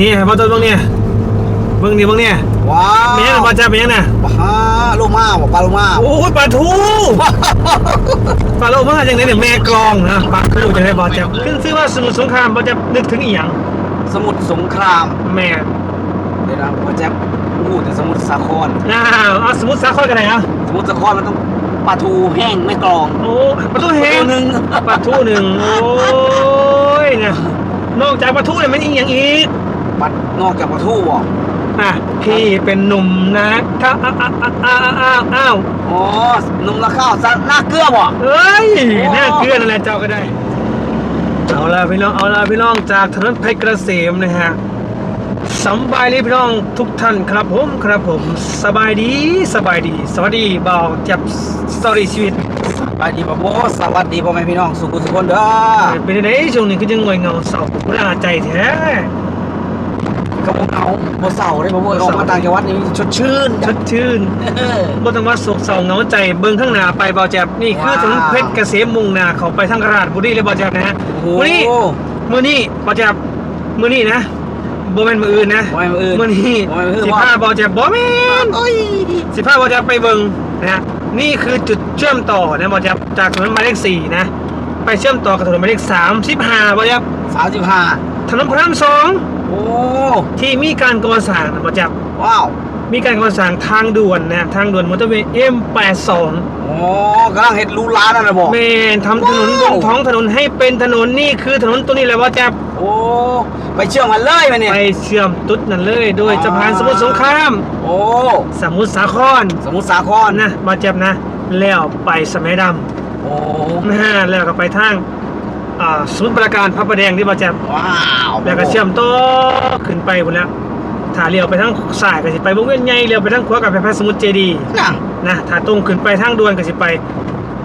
นี่ให้พ่อต้นเบิ่งเนี่ยเบิ่งนี่เบิ่งเนี่ยว้าวแม่นบ่จ้าเป็นยังน่ะปลาโลมาบ่ปลาโลมาโอ้ยปลาทูปลาโลมาจังได๋เนี่ยแม่กลองนะปลาคือจังได๋บ่จ้าขึ้นชื่อว่าสมุทรสงครามบ่จ้านึกถึงอีหยังสมุทรสงครามแม่เดี๋ยวนะพ่อแจ๊บพูดแต่สมุทรสาครอ้าวเอาสมุทรสาครกันไหนอะสมุทรสาครมันต้องปลาทูแห้งไม่กรองโอ้ปลาทูแห้งตัวหนึ่งปลาทูหนึ่งโอ้ยเนี่ยนอกจากปลาทูเนี่ยมันอีกอย่างอีก ปัดนอกจากปลาทูบ่อะพี่เป็นหนุ่มนะถ้าอ้าวอ้าวอ้าวอ้าวอ้าวอ๋อนุ่มละข้าวซะหน้าเกลือบ่เอ้ยน่าเกลือนั่นแหละเจ้าก็ได้ เอาละพี่น้องเอาละพี่น้องจากถนนเพชรเกษมนะฮะสำบายดีพี่น้องทุกท่านครับผมครับผม สบายดีสบายดี สวัสดีบ่าวจับสตอรี่ชีวิตไปดีบ่โบสวัสดีพ่อแม่พี่น้องสุขุสุขคนเด้อเป็นยังไงช่วงนี้ก็ยังงวยเงาเศร้าเวลาใจแท้ กับผมเอาบ่เศร้าได้บ่โบออกมาต่างจังหวัดนี่ชดชื่นสดชื่นเออบนธรรมะสุขเศร้าเหงาใจเบิ่งข้างหน้าไปเบาแจ็บนี่คือว้าว ถนนเพชรเกษมมุ่งหน้าเขาไปทางกราดบุรีเลยเบาแจ็บนะฮะโอ้มื้อนี้มื้อนี้เบาแจ็บมื้อนี้นะบ่แม่นมื้ออื่นนะบ่แม่นมื้ออื่นมื้อนี้บ่แม่นมื้ออื่นสิพาเบาแจ็บบ่แม่น โอ้ย สิพาเบาแจ็บไปเบิ่งนะฮะนี่คือจุดเชื่อมต่อนะเบาแจ็บจากถนนหมายเลข4นะ ไปเชื่อมต่อกับถนนหมายเลข35เบาแจ็บ35ถนนพระรามสอง โอ้ ที่มีการก่อสร้างนะเบาแจ็บว้าวมีการก่อสร้างทางด่วนนะทางด่วนมอเตอร์เวย์ M82 โอ้กำลังเฮ็ดรูร้านนั่นน่ะบ่เมนทำถนนบว้าวนท้องถนนให้เป็นถนนนี่คือถนนตัวนี้แหละว่าจะโอ้ ไปเชื่อมกันเลยมาเนี่ย ไปเชื่อมตุ๊ดนั่นเลยโดยอ๋อสะพานสมุทรสงครามโอ้ สมุทรสาครสมุทรสาครนะมาเจ็บนะ แล้วไปสมัยดโอ้ำนะฮะแล้วก็ไปทาง อ่าสมุทรปราการพระประแดงที่มาเจ็บว้าวแล้วก็เชื่อมต่อขึ้นไปหมดแล้วถ้าเลี้ยวไปทางซ้ายก็สิไปวงเวียนใหญ่เลี้ยวไปทางขวากับไปพระสมุทรเจดีย์น่ะนะถ้าตรงขึ้นไปทางด่วนก็สิไป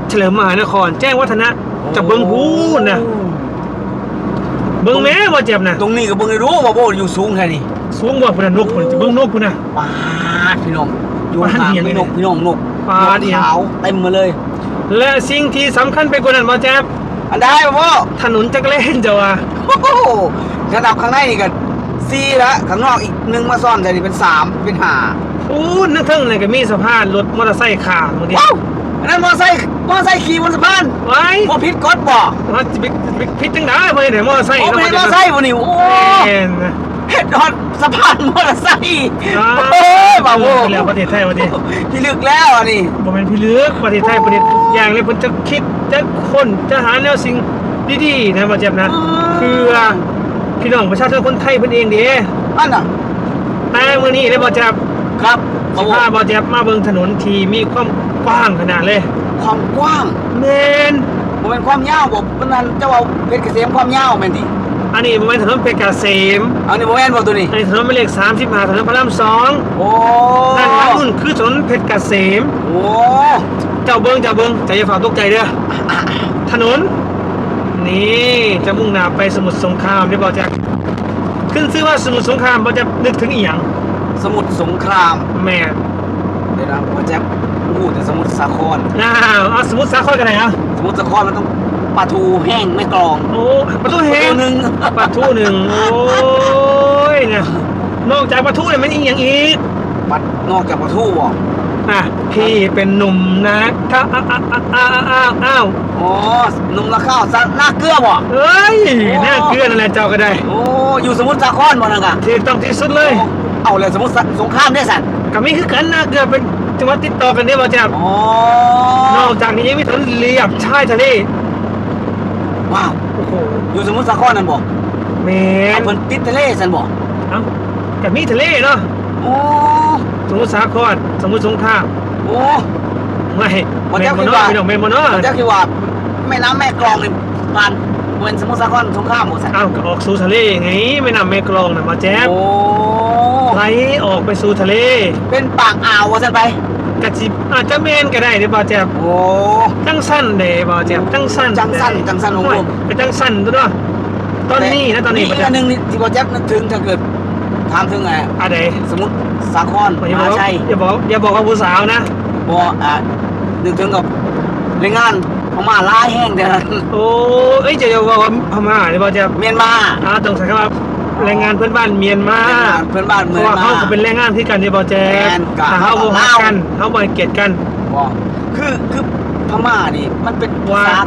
เฉลิมมหานคร แจ้งวัฒนะจะเบิ้งหูนะเบิ้งแม่ว่าเจ็บนะตรงนี้ก็เบิ่งได้รู้ว่าโบอยู่สูงแค่นี้สูงกว่าพุ่นนะนกพุ่นจะเบิ้งนกพุ่นนะ ปาดพี่น้องอยู่ปาดห่างเอียงพี่นกเลยพี่น้องนกปาดนกเอียง ขาวเต็มมาเลย และสิ่งที่สำคัญไปกว่านั้นว่าแจ๊บ อันได้บ่พ่อถนนจักรเล่นจะว่าโอ้โหระดับข้างในนี่ก็สี่ละข้างนอกอีกหนึ่งมาซ่อนแต่นี่เป็นสามเป็นห้าอู้นั่งเทิงเลยก็มีสะพานรถมอเตอร์ไซค์ขางบางทีว้าวอันนั้นมอไซค์มอไซค์ขี่บนสะพานไว้พอพิษกดบ่ว่าจะไปไปพิดจังได้เพื่อนไหนมอเตอร์ไซค์โอ้ไม่ได้มอไซค์บ่นี่โอ้แม่นนะ เฮ็ดฮอดสะพานมอเตอร์ไซค์อ้าโอ้ยบ่าวโว้แล้วประเทศไทยประเทศพี่ลึกแล้วอันนี้บ่แม่นพี่เลือกประเทศไทยประเทศทุกอย่างเลยเพิ่นจะคิดจะคนจะหาแนวสิ่งดีๆนะบ่เจ็บนะอืมคือพี่น้องประชาชนคนไทยเพิ่นเองเด้อันน่ะแต่มื้อนี้ได้บ่เจ็บครับสิบ่าวโว้พาบ่เจ็บมาเบิ่งถนนที่มีความกว้างขนาดเลย ความกว้างแม่นบ่เป็นความยาวบ่มันนั่นเจ้าเอาเพชรเกษมความยาวแม่นติ อันนี้บ่แม่นถนนเพชรเกษมอันนี้บ่แม่นบ่ตัวนี้ อันนี้ถนนหมายเลข35ถนนพระราม2โอ้ด้านหลังนู่นคือถนนเพชรเกษม โอ้เจ้าเบิ่งเจ้าเบิ่งใจอย่าฝ่าตกใจเด้อ ถนน นี่จะมุ่งหน้าไปสมุทรสงครามได้บ่แจ็คขึ้นชื่อว่าสมุทรสงครามบ่จะนึกถึงอีหยังสมุทรสงครามแม่เดี๋ยวนะพ่อแจ๊บพูดแต่สมุทรสาครอ้าวเอาสมุทรสาครกันไหนอะสมุทรสาครมันต้อง ปลาทูแห้งไม่กรองโอ้ปลาทูแห้งตัวหนึ่งปลาทูหนึ่งโอ้ยเนี่ยนอกจากปลาทูเนี่ยมันอีกอย่างอีกปัดนอกจากปลาทูบ่อะพี่เป็นหนุ่มนะถ้าอ้าวอ้าวอ้าวอ้าวอ้าวอ๋อนุ่มละข้าวซะหน้าเกลือบ่เอ้ยน่าเกลือนั่นแหละเจ้าก็ได้โอ้อยู่สมุทรสาครบ่นั่นกะที่ต้องที่สุดเลย เอาเลยสมุทรสงครามได้สัตว์กับมีคือกันน่าเกลือเป็นจังหวัดติดต่อกันได้บ่จ๊บอ๋อนอกจากนี้ยังมีถนนเลียบชายทะเล ว้าวโอ้โหอยู่สมุทรสาครนั่นบ่แมเอานเพิ่นติดทะเลสันบ่เอ้ากับมีทะเลเนาะโอ้สมุทรสาครสมุทรสงครามโอ้ไม่บ่เมจ๊นบโมคิดโนว่าพี่น้องเมนโมโนผมจะคิดว่าแม่น้ำแม่กลองนี่ผ่านเป็นสมุทรสาครสงครามหมดสัตว์เอ้าก็ออกสู่ทะเลไงไม่นำแม่กลองน่ะมาแจ๊บโอ้ไหลออกไปสู่ทะเล เป็นปากอ่าวว่าสันไป กะจิอาจจะแมนก็ได้เด้บ่แจ๊บโอ้จังสั้นเด้บ่แจ๊บจังสั้นจังสั้นจังสั้นของผมโยก็จังสั้นตัวเนาะตอนนี้นะตอนนี้มีบ่อีกแจ๊อับนหนึงนี่ที่พ่อแจ๊บนึกถึงถ้าเกิดถามถึงไงอะไรสมุทรสาครอย่ามบอกหาว่าชัยอย่าบอกอย่าบอกว่าผู้สาวนะบ่อะนึกถึงกับแรงงานพม่าลายแห้งแต่นั้นโอ้เอ้ยจะอย่าบอกว่าพม่าเด้บ่แจ๊บเมียนมาอ่าต้องใช้คำว่า แรงงานเพื่อนบ้านเมียนมาเพื่อนบ้านเพเมือราะงว่ามา เขาก็เป็นแรงงานที่กันที่บอแจ๊แม่นกะถ้าเขาบ่ฮักกันเขาบ่ให้เกลียดกัน บอกคือคือพม่านี่มันเป็นภาว่าษา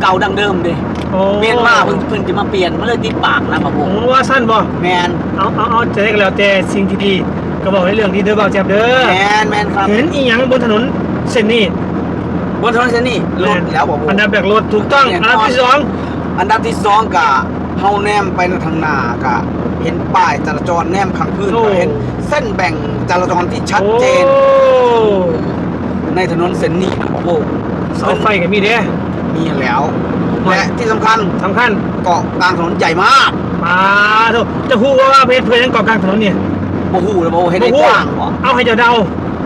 เก่าดังเดิมเด้โอ้เมียนมาเพิ่งเพิ่งจะมาเปลี่ยนมันเลยติดปากนะมาผโอ้มว่าสั้นบ่แมนเอาเอาเอาจะได้ก็แล้วแต่สิ่งที่ดีก็บอกในเรื่องที่เด้อบอแจ๊บเด้อแมนแมนครับเห็นอีหยังบนถนนเส้นนี้บนถนนเส้นนี้รถแล้วบอกผม อันดับแรกรถถูกต้องแน่นอน อันดับที่สองอันดับที่สองกะ เฮาแนมไปในทางหน้ากะ เห็นป้ายจราจรแนมข้างพื้นก็เห็นเส้นแบ่งจราจรที่ชัดเจนโอ้ในถนนเส้นนี้นะโอ้โหเสาไฟก็มีเด้ มีแล้วและที่สำคัญสำคัญเกาะกลางถนนใหญ่มากมาเถอะจะพูดว่าเพจเพจนั้นเกาะกลางถนนเนี่ยโอ้โหแล้วโอ้โหเห็นได้กว้างบ่เอาให้เจ้าเดา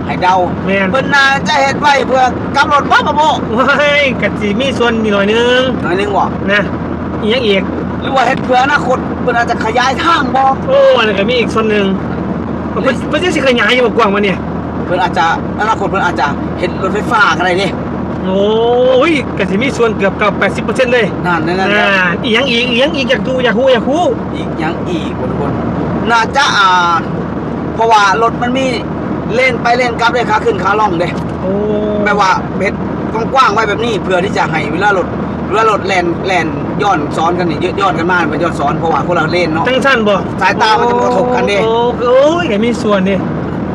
ให้เดาแม่น เพิ่นน่าจะเฮ็ดไว้เพื่อกำหนดว่าบ่บ่ว้ายกะจีมีส่วนมีหน่อยนึงหน่อยนึงบ่นะอีกอย่างอีก หรือว่าเฮ็ดเพื่ออนาคตเพิ่นอาจจะขยายทางบ่โอ้อันนั้นก็มีอีกส่วนหนึ่งเพิ่นเพิ่นจะสิขยายอยู่บ่กว้างมาเนี่ย เพิ่นอาจจะอนาคตเพิ่นอาจจะเฮ็ดรถไฟฟ้าก็ได้เด้โอ้ยกะสิมีส่วนเกือบกับ80%เลยนั่นนั่นนั่นอ่าอีกอย่างอีกอีกอย่างอีกอยากดูอยากรู้อยากรู้อีกหยังอีกคนคนน่าจะอ่าเพราะว่ารถมันมีเล่นไปเล่นกลับได้ขาขึ้นขาล่องเด้โอ้แปลว่าเฮ็ดกว้างๆไว้แบบนี้เพื่อที่จะให้เวลารถ เวลารถแล่นแล่นย้อนซ้อนกันนี่ย้อนกันมาเป็นย้อนซ้อนเพราะว่าคนละเลนเนาะ จังสั้นบ่สายตามันจะกระทบกันดิ โอ้โอ้ยก็มีส่วนดิ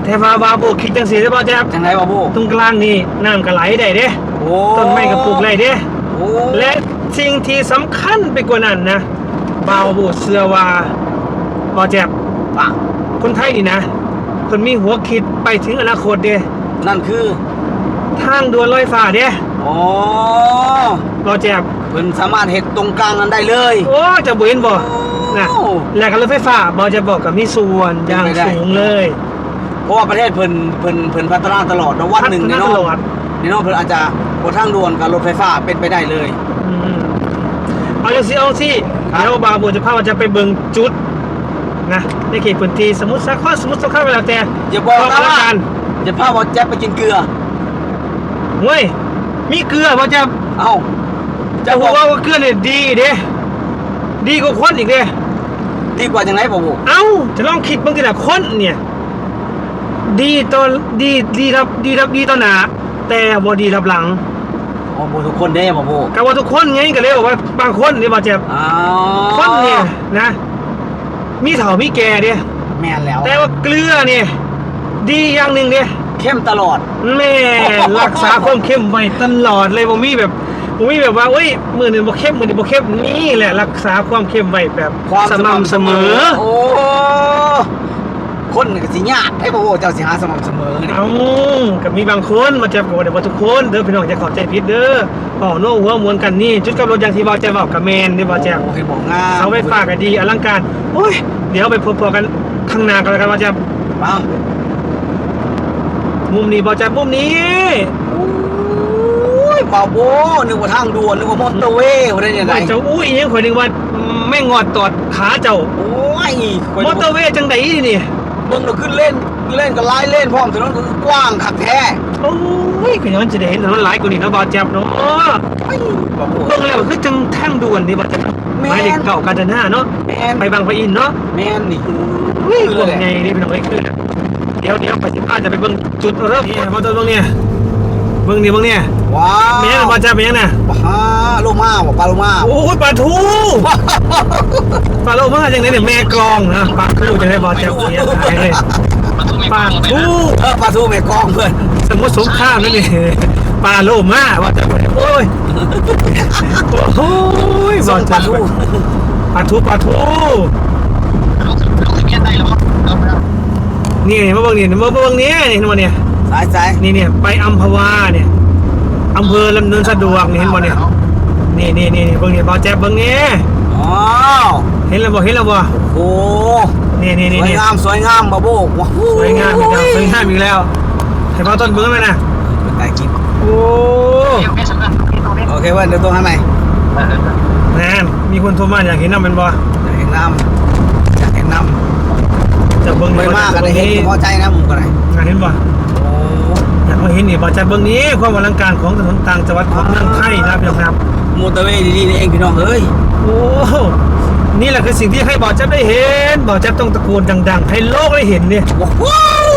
แต่ว่าว่าบ่คิดจังซี่ได้บ่จ๊บจังไรวะโบตรงกลางนี่น้ำก็ไหลได้เด้โอ้ต้นไม้ก็ปลูกได้เด้โอ้และสิ่งที่สำคัญไปกว่านั้นนะบ่าวบูเสือว่าบ่แจ็บปะคนไทยนี่นะคนมีหัวคิดไปถึงอนาคตเด้นั่นคือ ทางด่วนลอยฟ้าเด้ อ๋อบ่แจ็บเพิ่นสามารถเฮ็ดตรงกลางนั้นได้เลยโอ้จะบ่เห็นบ่นะโอ้แล้วก็รถไฟฟ้าบ่จะบอกกับมีส่วนอย่างเป็นไปได้สูงเลย เพราะว่าประเทศเพิ่นเพิ่นเพิ่นพัฒนาตลอดนะวันหนึ่งพัฒนี่นาเนาะตลอดนี่เนาะเพิ่นอาจจะบนทางด่วนกับรถไฟฟ้าเป็นไปได้เลยอืมเอาจังสิเอาสิครับเดี๋ยวบาวบูจะพาว่าจะไปเบิ่งจุดนะในเขตพื้นที่สมมุติสักข้อสมมุติสักข้อไปแล้วแต่อย่าบอกก็นะแล้วว่ากันจะพาบอลแจ๊บไปกินเกลือเว้ย มีเกลือบ่จะเอ้าจะบอกว่าเกลือเนี่ยดีเด้ดีกว่าคนอีกเด้ดีกว่าจังไรบ่บ่เอ้า จะลองคิดบางทีละคนเนี่ย ดีตอนดีดีรับดีรับดีตอนหน้าแต่บ่ดีรับหลังอ๋อบ่ทุกคนเด้บ่บ่ก็ว่าทุกคนไงก็เลยบอกว่าบางคนนี่บ่เจ็บอ๋อคนเนี่ยนะ มีเฒ่ามีแก่เด้แม่นแล้ว แต่ว่าเกลือเนี่ยดีอย่างหนึ่งเด้ เข้มตลอดแม่รักษาความเข้มไว้ตลอดเลยบ่มีแบบบ่มีแบบว่าเอ้ยมื้อนึงบ่เข้มมื้อนึงบ่เข้มนี่แหละ รักษาความเข้มไว้แบบความสม่ำเสมอ โอ้คนก็สิยากให้บ่บ่เจ้าสิหาสม่ำเสมอนี่เอ้าก็มีบางคนมาเจ็บกับว่าเดี๋ยวบ่ทุกคนเด้อพี่น้องจะเข้าใจผิดเด้ออ๋อโน้หัวมวนกันนี่จุดกับรถอย่างที่บ่าวแจ๊บบอกกับแม่นนี่บ่าวแจ๊บโอ้เห็นบอกงามเสาไฟฟ้าก็ดีอลังการโอ้ยเดี๋ยวไปพบๆกันข้างหน้ากันแล้วกันบ่าวแจ๊บเอ้า มุมนี้บ่าวแจ๊บมุมนี้โอ้ยบ่าวโบนึกว่าทางด่วนนึกว่ามอเตอร์เวย์ว่าได้ยังไงว่าเจ้าอุ้ยอีหยังข่อยนึกว่าแม่งอดตอดขาเจ้าโอ้ยมอเตอร์เวย์จังไดนี่เบิ่งเราขึ้นเล่นเล่นกับไล่เล่นพร้อมถนนก็กว้างคักแท้ โอ้ยก็ย้อนจะได้เห็นถนนหลายกว่านี้เนาะบ่าวแจ๊บเนาะไอ้บ่าวโบเบิ่งแล้วคือจังทางด่วนนี่บ่าวแจ๊บแม่นหมายเลขเก่ากาญจนาเนาะแมนไปบางปะอินเนาะแมนนี่อุ้ยกวงไงนี่พี่น้องเอ้ยคือเดี๋ยวเดี๋ยวไปสิพาจะไปเบิ่งจุดเริ่มนี่บ่าวเบิ่งเนี่ยเบิ่งนี่เบิ่งเนี่ยว้าวแม่นบ่าวแจ๊บเป็นยังน่ะปลาโลมาบ่ปลาโลมาโอ้ยปลาทูปลาโลมาจังไดเนี่ยแม่กลองนะปลาทูจังไดบ่าวแจ๊บเสียหายเลย ปลาทูเออปลาทูแม่กองเพื่อนสมมติสงครามนั่นนี่ปลาโลมาว่าจะโอ้ยโอ้ยส่งปลาทูปลาทูปลาทูนี่มาเบิ่งนี่มาเบิ่งนี่นี่เห็นบ่เนี่ยสายสายนี่เนี่ยไปอัมพวาเนี่ยอำเภอลำเนินสะดวกนี่เห็นบ่เนี่ยนี่นี่นี่เบิ่งนี่บ่าวแจ๊บเบิ่งนี่อ๋อเห็นแล้วบ่เห็นแล้วบ่โอ้ นี่นี่สนี่วยนี่งามสวยงามบ่าวโบว้าวสวยงามอีกแล้วสวยงามอีกแล้วให้พ่อต้นเบิ่งไหมนะแต่กินโอ้โอเคเพื่อนเดี๋ยวตัวให้ใหม่นั่นมีคนโทรมาอยากเห็นน้ำเป็นบ่อยากเห็นน้ำอยากเห็นน้จะเบิ่งำไม่มากก็ได้เห็นพอใจนะมึงก็ได้อยากเห็นบ่โอ้อยากมาเห็นนี่บ่จะเบิ่งนี้ความอลังการของถนนต่างจังหวัดของเมืองไทยนะครับพี่น้องครับมอเตอร์เวย์ดีๆนี่เองพี่น้องเอ้ยโอ้ นี่แหละคือสิ่งที่ให้บอแจ๊บได้เห็นบอแจ๊บต้องตะโกนดัง ๆ ให้โลกได้เห็นเนี่ยว้าว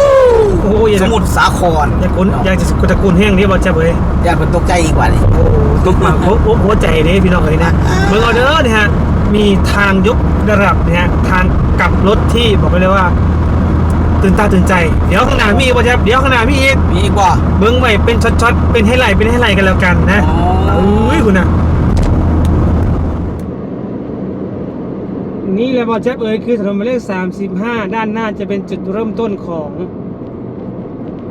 โอ้ยสมุทรสาครอยากคนอยากจะตะโกนแห้งนี้บอแจ๊บเอ้ยอย่าเป็นตกใจอีกว่านี่โอ้ทุกมาโอ้โหหัวใจนี่พี่น้องเอ้ยนะเมืองออเดอร์เนี่ยฮะมีทางยกระดับเนี่ยฮะทางกลับรถที่บอกไปเลยว่าตื่นตาตื่นใจ เดี๋ยวข้างหน้ามีอีกบอแจ๊บเดี๋ยวข้างหน้ามีอีกมีอีกว่าเบิ้งไว้เป็นช็อตๆเป็นให้ไหลเป็นให้ไหลกันแล้วกันนะอ๋ออุ้ยคุณนะ นี่แหละบอแจ๊บเอ๋ยคือถนนหมายเลข 35 ด้านหน้าจะเป็นจุดเริ่มต้นของ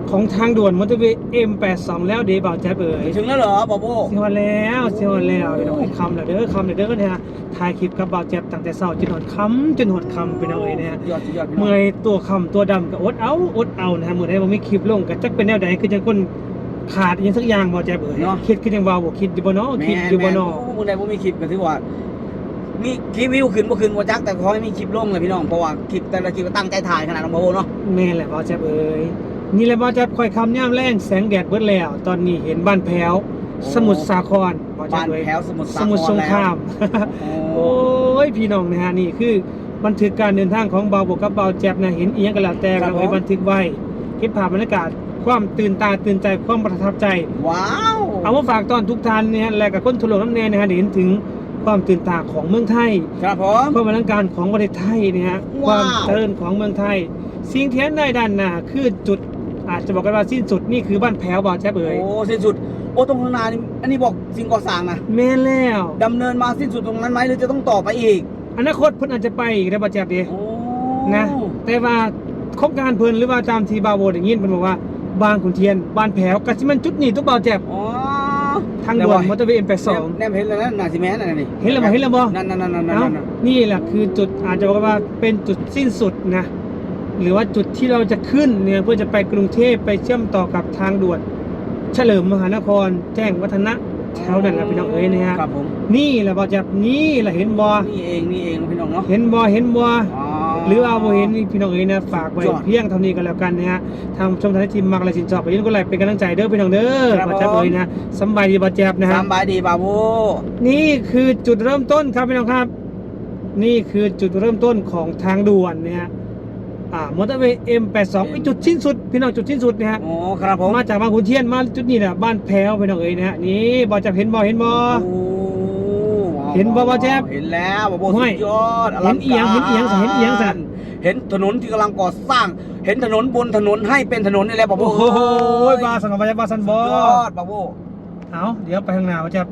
ของทางด่วนมอเตอร์เวย์ M82 แล้วเดบอแจ๊บเอ๋ยถึงแล้วเหรอบอโบเสียวแล้วเสียวแล้วไปน้องไอ้คำแล้วเด้อคำแล้วเด้อเนี่ยถ่ายคลิปกับบอแจ๊บตั้งแต่เช้าจนหอดคำจนหอดคำไปน้องเอ๋ยเนี่ยยอดสุดยอดพี่น้องเมื่อยตัวคำตัวดำก็อดเอาอดเอานะฮะเมื่อใดบ่มีคลิปลงก็จักเป็นแนวใดคือจังคนขาดอหยังสักอย่างบ่แจ๊บเอ๋ยคิดคือจังว่าบ่คิดอยู่บ่เนาะคิดอยู่บ่เนาะแม่มึงใดบ่มีคลิปก็ถือว่า มีคลิปวิวขึ้นบ่ขึ้นบ่จักแต่ขอให้มีคลิปลงเลยพี่น้องเพราะว่าคลิปแต่ละคลิปก็ตั้งใจถ่ายขนาดน้องบอโบเนาะแม่นแหละบ่แจ๊บเอ๋ยนี่แหละบ่แจ๊บค่อยคำยามแรงแสงแดดเบิดแล้ว ตอนนี้เห็นบ้านแพ้ว สมุทรสาครบ่แจ๊บ้าบนเอ๋ยแถวสมุทรสสาครมุทรสงครามโอ้โอ้ยพี่น้องนะฮะนี่คือบันทึกการเดินทางของเบาบกกับเบาแจ็บนะเห็นเอียงกันแล้วแต่ครัเราบผมไว้บันทึกไว้เก็บภาพบรรยากาศความตื่นตาตื่นใจความประทับใจ ว้าวเอามาฝากตอนทุกท่านเนี่ยและกับคนทุลงน้ำแน่นะฮะได้เห็นถึง ความตื่นตาของเมืองไทย ครับผม ความอลังการของประเทศไทยนะฮะคว้าว วามเจริญของเมืองไทย สิ่งที่เห็นได้ด้านหน้าคือจุดอาจจะบอกกันว่าสิ้นสุดนี่คือบ้านแพ้วบ่าวแจ๊บเอ๋ยโอ้สิ้นสุด โอ้ตรงข้างหน้านี่อันนี้บอกสิ่งก่อสร้างนะแม่นแล้วดำเนินมาสิ้นสุดตรงนั้นไหมหรือจะต้องต่อไปอีกอนาคตเพิ่นอาจจะไปอีกได้บ่าวแจ๊บเด้โอ้นะแต่ว่าโครงการเพิ่นหรือว่าตามที่บาวโวอย่างนี้เพิ่นบอกว่าบางขุนเทียนบ้านแผวกะสิมันจุดนี้ตุกเบาแจ็บอ๋อ ทางด่วนมอเตอร์เวย์ M82 แนมเห็นแล้วนะน่าสิแม่นนั่นนี่เห็นแล้วบ่เห็นแล้วบ่นั่นนั่นนั่นนั่นนั่เอ้านนี่แหละคือจุดอาจจะบอกว่าเป็นจุดสิ้นสุดนะ หรือว่าจุดที่เราจะขึ้นเนี่ยเพื่อจะไปกรุงเทพไปเชื่อมต่อกับทางด่วน เฉลิมมหานคร แจ้งวัฒนะแถวนั้นแหละพี่น้องเอ้ยนะฮะครับผมนี่แหละบ่แจ็บนี่แหละเห็นบ่นี่เองนี่เองพี่น้องเนาะเห็นบ่เห็นบ่อ๋อ หรือว่าโมเห็นนี่พี่น้องเอ๋ยนะฝากไว้ยอดเพียงเท่านี้ก็แล้วกันนะฮะทางชมทางทีมมักและสินชอบไปยินก็ไลค์เป็นกำลังใจเด้อพี่น้องเด้อครับบาแจ๊บผมเอ๋ยนะสำบายดีบาแจ๊บนะฮะสำบายดีบาบูนี่คือจุดเริ่มต้นครับพี่น้องครับ นี่คือจุดเริ่มต้นของทางด่วนเนี่ยฮะอ่ามอเตอร์เวย์ M82 ไอ้จุดสิ้นสุด พี่น้องจุดสิ้นสุดเนี่ยฮะ โอ้ครับผมมาจากบางขุนเทียนมาจุดนี้แหละบ้านแพ้วพี่น้องเอ๋ยนะฮะนี่บาแจ๊บเห็นบ่เห็นบ่โอ้ เห็นบ่บ่แจ๊บเห็นแล้วบาบูห้สุวยดยอดอเห็ลันงเอียงการเห็นเอียงสิเห็นเอียงสิเห็นถนนที่กำลังก่อสร้าง เห็นถนนบนถนนให้เป็นถนนนี่แหละบาบูโอ้โหบาสันบาแจ๊บบาสันบสุอดยอดบาบูเอาเดี๋ยวไปข้างหน้าบาแจ๊บ